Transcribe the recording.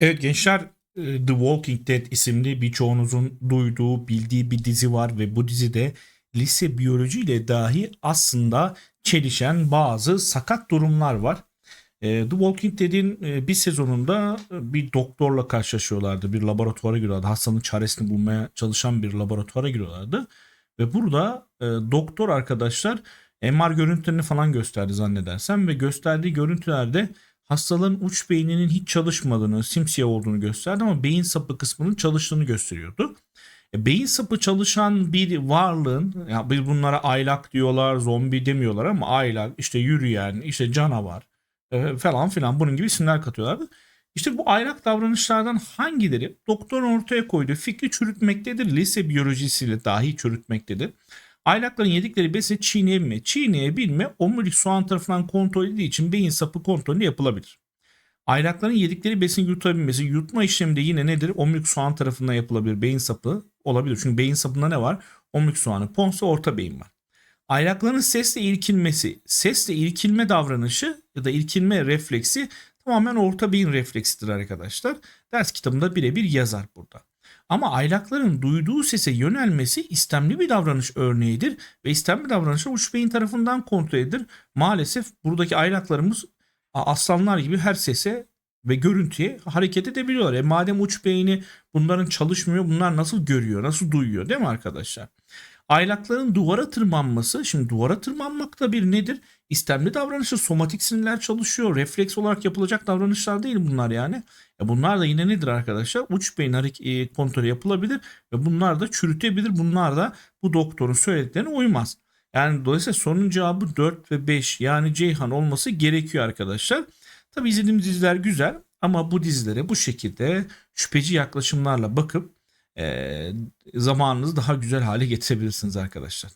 Evet gençler e, The Walking Dead isimli birçoğunuzun duyduğu, bildiği bir dizi var ve bu dizide lise biyoloji ile dahi aslında çelişen bazı sakat durumlar var. E, The Walking Dead'in e, bir sezonunda bir doktorla karşılaşıyorlardı. Bir laboratuvara giriyorlardı. Hastanın çaresini bulmaya çalışan bir laboratuvara giriyorlardı. Ve burada doktor arkadaşlar MR görüntülerini falan gösterdi zannedersem ve gösterdiği görüntülerde hastaların uç beyninin hiç çalışmadığını, simsiyah olduğunu gösterdi ama beyin sapı kısmının çalıştığını gösteriyordu. E, beyin sapı çalışan bir varlığın, ya biz bunlara aylak diyorlar, zombi demiyorlar ama aylak, işte yürüyen, işte canavar e, falan filan bunun gibi isimler katıyorlardı. İşte bu aylak davranışlardan hangileri doktorun ortaya koyduğu fikri çürütmektedir, lise biyolojisiyle dahi çürütmektedir. Aylakların yedikleri besini çiğneyebilme, çiğneyebilme omurilik soğan tarafından kontrol edildiği için beyin sapı kontrolü yapılabilir. Aylakların yedikleri besin yutabilmesi, yutma işlemi de yine nedir? Omurilik soğan tarafından yapılabilir. Beyin sapı olabilir. Çünkü beyin sapında ne var? Omurilik soğanı, pons orta beyin var. Aylakların sesle irkilmesi, sesle irkilme davranışı ya da irkilme refleksi tamamen orta beyin refleksidir arkadaşlar. Ders kitabında birebir yazar burada. Ama aylakların duyduğu sese yönelmesi istemli bir davranış örneğidir ve istemli davranışlar uç beyin tarafından kontrol edilir. Maalesef buradaki aylaklarımız aslanlar gibi her sese ve görüntüye hareket edebiliyorlar. E madem uç beyni bunların çalışmıyor bunlar nasıl görüyor, nasıl duyuyor değil mi arkadaşlar? Aylakların duvara tırmanması, şimdi duvara tırmanmak da bir nedir? İstemli davranışı, somatik sinirler çalışıyor. Refleks olarak yapılacak davranışlar değil bunlar yani. E bunlar da yine nedir arkadaşlar? Uç beyin hareket kontrolü yapılabilir ve bunlar da çürütebilir. Bunlar da bu doktorun söylediklerine uymaz. Yani dolayısıyla sorunun cevabı 4 ve 5 yani Ceyhan olması gerekiyor arkadaşlar. Tabi izlediğimiz diziler güzel ama bu dizilere bu şekilde şüpheci yaklaşımlarla bakıp zamanınızı daha güzel hale getirebilirsiniz arkadaşlar.